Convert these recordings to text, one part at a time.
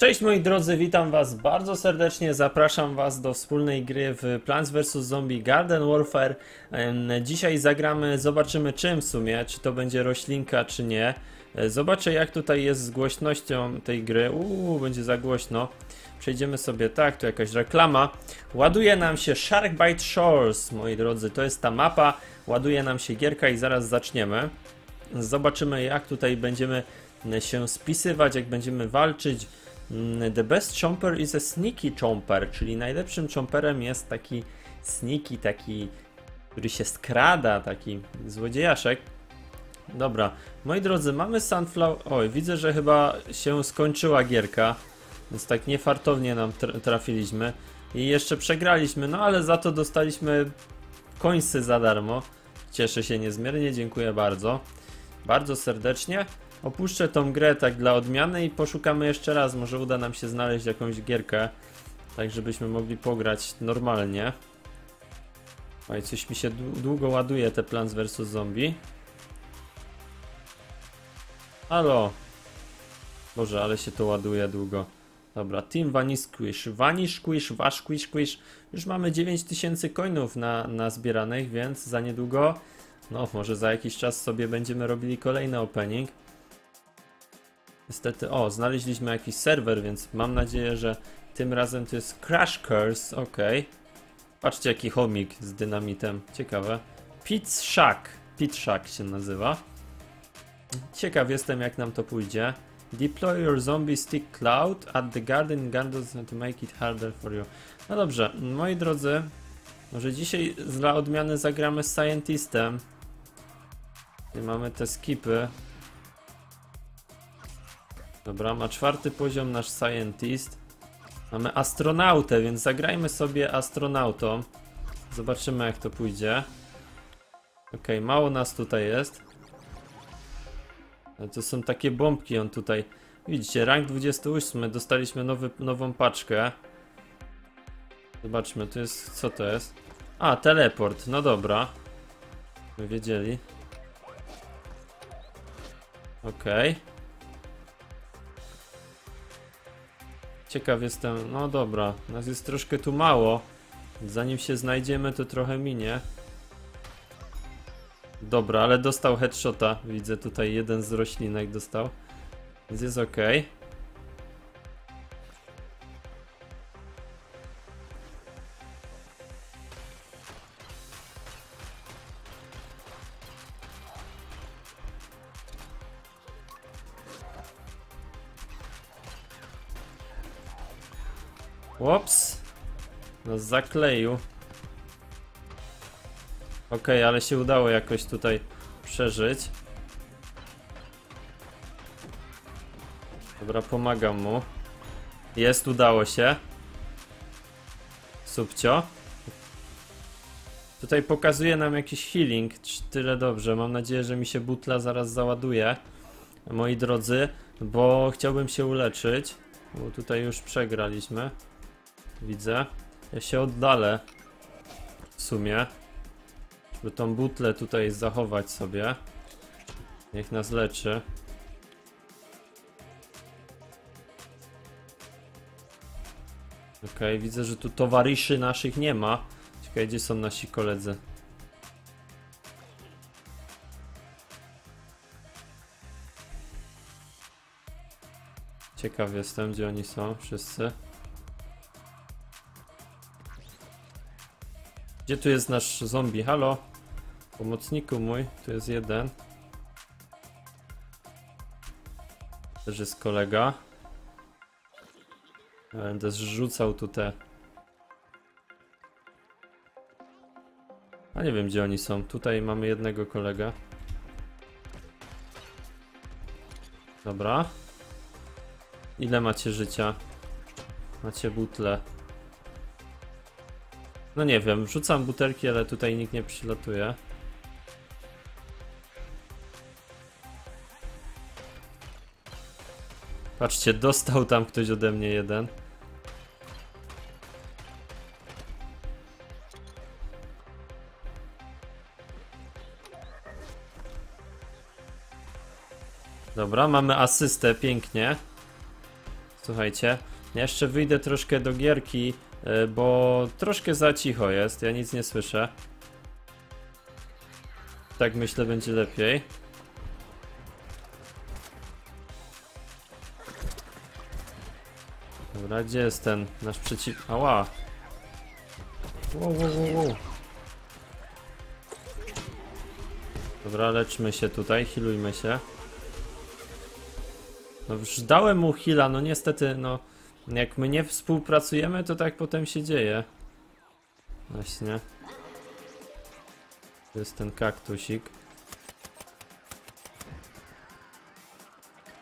Cześć moi drodzy, witam was bardzo serdecznie, zapraszam was do wspólnej gry w Plants vs Zombie Garden Warfare. Dzisiaj zagramy, zobaczymy czym w sumie, czy to będzie roślinka czy nie. E, Zobaczę jak tutaj jest z głośnością tej gry, uuu, będzie za głośno. Przejdziemy sobie tak, tu jakaś reklama. Ładuje nam się Sharkbite Shores, moi drodzy, to jest ta mapa. Ładuje nam się gierka i zaraz zaczniemy. Zobaczymy jak tutaj będziemy się spisywać, jak będziemy walczyć. Mm, The best chomper is a sneaky chomper, czyli najlepszym chomperem jest taki sneaky, taki, który się skrada, taki złodziejaszek. Dobra, moi drodzy, mamy Sunflower. Oj, widzę, że chyba się skończyła gierka, więc tak niefartownie nam tra- trafiliśmy i jeszcze przegraliśmy, no ale za to dostaliśmy końsy za darmo. Cieszę się niezmiernie, dziękuję bardzo. Bardzo serdecznie. Opuszczę tą grę tak dla odmiany i poszukamy jeszcze raz. Może uda nam się znaleźć jakąś gierkę, tak żebyśmy mogli pograć normalnie. Oj, coś mi się dłu- długo ładuje te Plants vs Zombie. Halo. Boże, ale się to ładuje długo. Dobra, Team Vanish Squish. Vanish Squish Squish. Już mamy 9000 coinów na, na zbieranych, więc za niedługo, no może za jakiś czas sobie będziemy robili kolejny opening. Niestety, o, znaleźliśmy jakiś serwer, więc mam nadzieję, że tym razem to jest Crash Curse, ok. Patrzcie jaki chomik z dynamitem, ciekawe. Pit Shack, Pit Shack się nazywa. Ciekaw jestem jak nam to pójdzie. Deploy your zombie stick cloud at the garden gardens to make it harder for you. No dobrze, moi drodzy, może dzisiaj dla odmiany zagramy z Scientistem. Tutaj mamy te skipy. Dobra, ma czwarty poziom nasz Scientist. Mamy astronautę, więc zagrajmy sobie astronautą. Zobaczymy jak to pójdzie. Ok, mało nas tutaj jest. To są takie bombki, on tutaj. Widzicie, rank 28, dostaliśmy nowy, nową paczkę. Zobaczmy, to jest. Co to jest? A, teleport, no dobra. My wiedzieli. Okej. Ciekaw jestem, no dobra, nas jest troszkę tu mało. Zanim się znajdziemy, to trochę minie. Dobra, ale dostał headshota. Widzę tutaj jeden z roślinek dostał. Więc jest ok. Łops. Zakleił. Okej, ale się udało jakoś tutaj przeżyć. Dobra, pomagam mu. Jest, udało się. Subcio. Tutaj pokazuje nam jakiś healing. Tyle dobrze. Mam nadzieję, że mi się butla zaraz załaduje. Moi drodzy, bo chciałbym się uleczyć. Bo tutaj już przegraliśmy. Widzę. Ja się oddalę. W sumie. Żeby tą butlę tutaj zachować sobie. Niech nas leczy. Okej, widzę, że tu towarzyszy naszych nie ma. Ciekawe, gdzie są nasi koledzy. Ciekaw jestem, gdzie oni są wszyscy. Gdzie tu jest nasz zombie? Halo? Pomocniku mój, tu jest jeden. Też jest kolega. Będę zrzucał tu te. A nie wiem gdzie oni są. Tutaj mamy jednego kolegę. Dobra. Ile macie życia? Macie butle. No nie wiem, rzucam butelki, ale tutaj nikt nie przylatuje. Patrzcie, dostał tam ktoś ode mnie jeden. Dobra, mamy asystę, pięknie. Słuchajcie, ja jeszcze wyjdę troszkę do gierki, bo troszkę za cicho jest, ja nic nie słyszę. Tak myślę będzie lepiej. Dobra, gdzie jest ten nasz przeciw... Ała! Wow, wow, wow, wow. Dobra, leczmy się tutaj, healujmy się. No już dałem mu heala, no niestety, no... Jak my nie współpracujemy, to tak potem się dzieje. Właśnie. To jest ten kaktusik.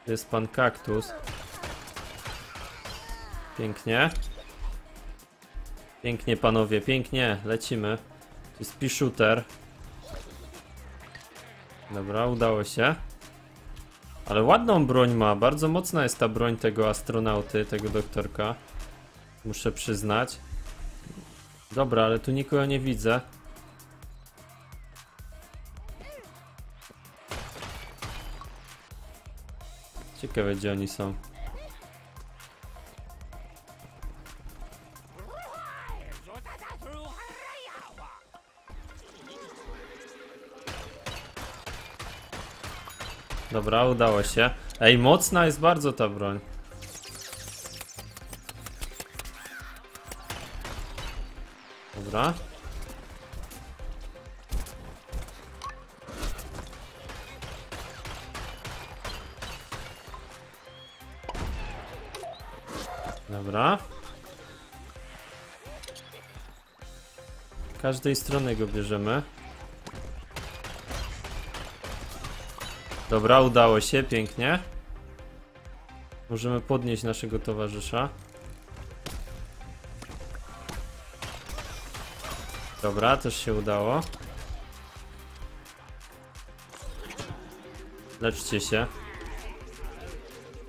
To jest pan kaktus. Pięknie. Pięknie panowie, pięknie, lecimy. To jest P-shooter. Dobra, udało się. Ale ładną broń ma, bardzo mocna jest ta broń tego astronauty, tego doktorka. Muszę przyznać. Dobra, ale tu nikogo nie widzę. Ciekawe gdzie oni są. Dobra, udało się. Ej, mocna jest bardzo ta broń. Dobra. Dobra. Z każdej strony go bierzemy. Dobra, udało się, pięknie. Możemy podnieść naszego towarzysza. Dobra, też się udało. Leczcie się.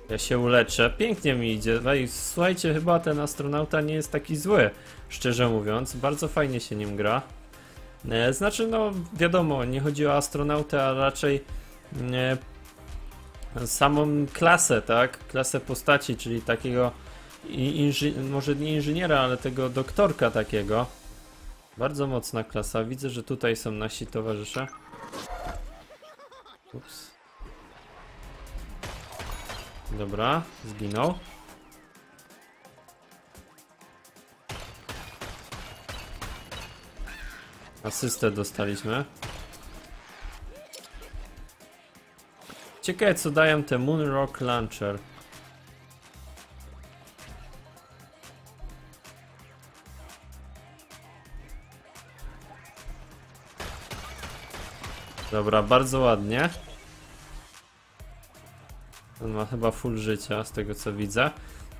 Ja się uleczę. Pięknie mi idzie. Słuchajcie, chyba ten astronauta nie jest taki zły. Szczerze mówiąc, bardzo fajnie się nim gra. E, znaczy, no wiadomo, nie chodzi o astronautę, a raczej samą klasę, tak? Klasę postaci, czyli takiego może nie inżyniera, ale tego doktorka takiego. Bardzo mocna klasa. Widzę, że tutaj są nasi towarzysze. Ups. Dobra, zginął. Asystę dostaliśmy. Ciekawe co dają te Moon Rock Launcher. Dobra, bardzo ładnie. On ma chyba full życia, z tego co widzę.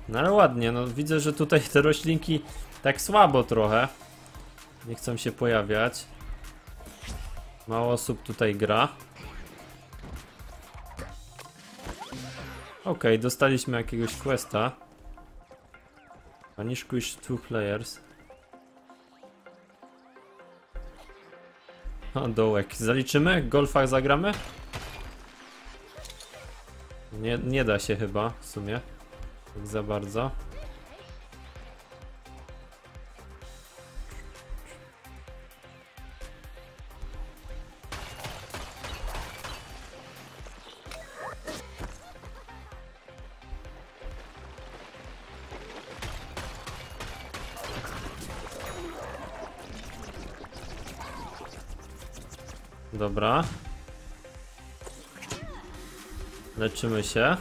No ale ładnie, no widzę, że tutaj te roślinki tak słabo trochę. Nie chcą się pojawiać. Mało osób tutaj gra. Okej, dostaliśmy jakiegoś questa. Panish quiz two players. O, dołek. Zaliczymy? Golfa zagramy? Nie, nie da się chyba, w sumie. Tak za bardzo. Dobra. Leczymy się.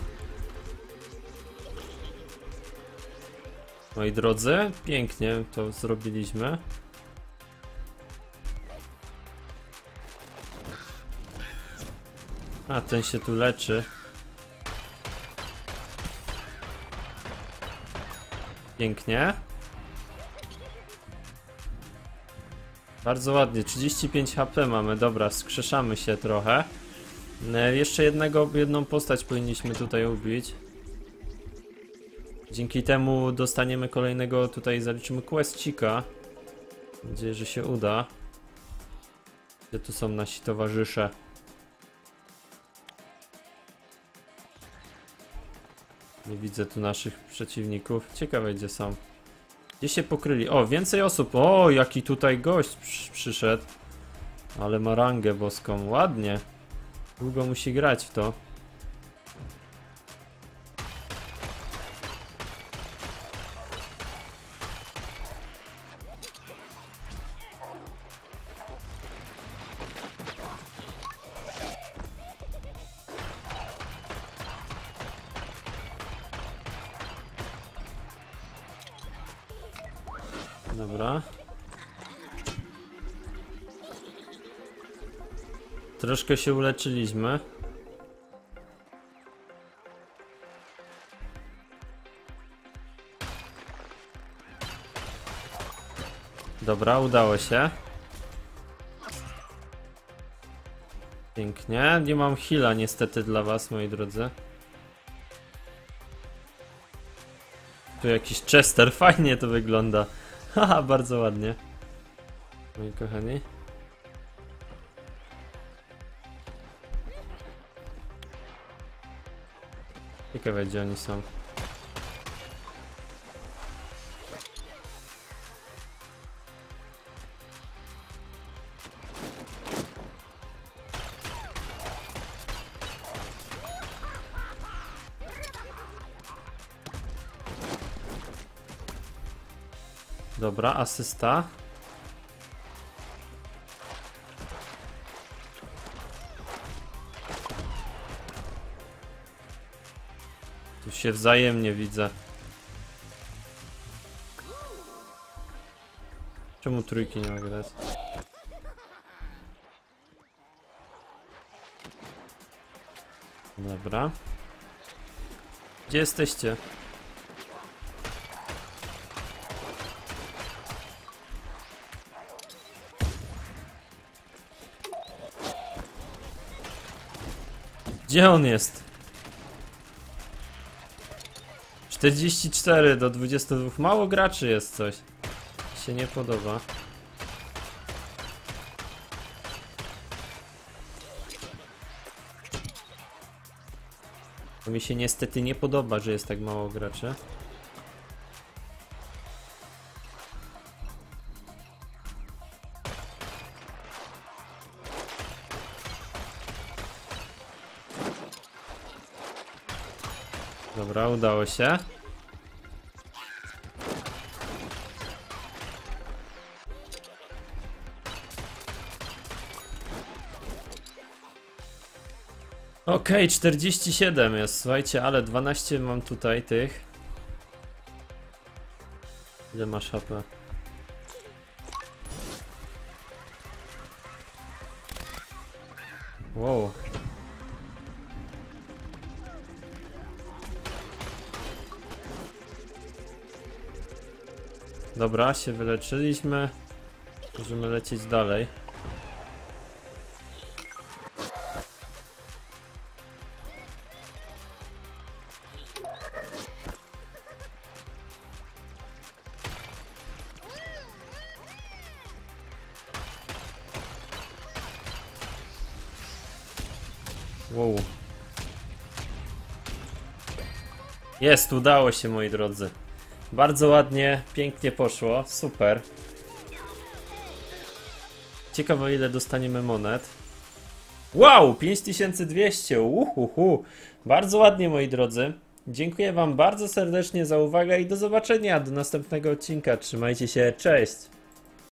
Moi drodzy, pięknie to zrobiliśmy. A, ten się tu leczy. Pięknie. Bardzo ładnie, 35 HP mamy, dobra, skrzeszamy się trochę. E, Jeszcze jednego, jedną postać powinniśmy tutaj ubić. Dzięki temu dostaniemy kolejnego, tutaj zaliczymy questika. Mam nadzieję, że się uda. Gdzie tu są nasi towarzysze? Nie widzę tu naszych przeciwników. Ciekawe gdzie są. Gdzie się pokryli? O, więcej osób. O, jaki tutaj gość przy, przyszedł. Ale ma rangę boską. Ładnie. Długo musi grać w to. Troszkę się uleczyliśmy. Dobra, udało się. Pięknie. Nie mam heala niestety dla was, moi drodzy. Tu jakiś Chester, fajnie to wygląda. Haha, bardzo ładnie. Moi kochani. Ciekawe gdzie oni są. Dobra, asysta. Tu się wzajemnie widzę. Czemu trójki nie mogę dać? Dobra. Gdzie jesteście? Gdzie on jest? 44 do 22. Mało graczy jest coś. Się nie podoba. To mi się niestety nie podoba, że jest tak mało graczy. Dobra, udało się. Okej, 47 jest, słuchajcie, ale 12 mam tutaj tych. Ile masz HP? Dobra, się wyleczyliśmy. Możemy lecieć dalej. Wow. Jest, udało się moi drodzy. Bardzo ładnie, pięknie poszło, super. Ciekawe ile dostaniemy monet. Wow, 5200, uhuhu. Bardzo ładnie moi drodzy. Dziękuję wam bardzo serdecznie za uwagę i do zobaczenia do następnego odcinka. Trzymajcie się, cześć!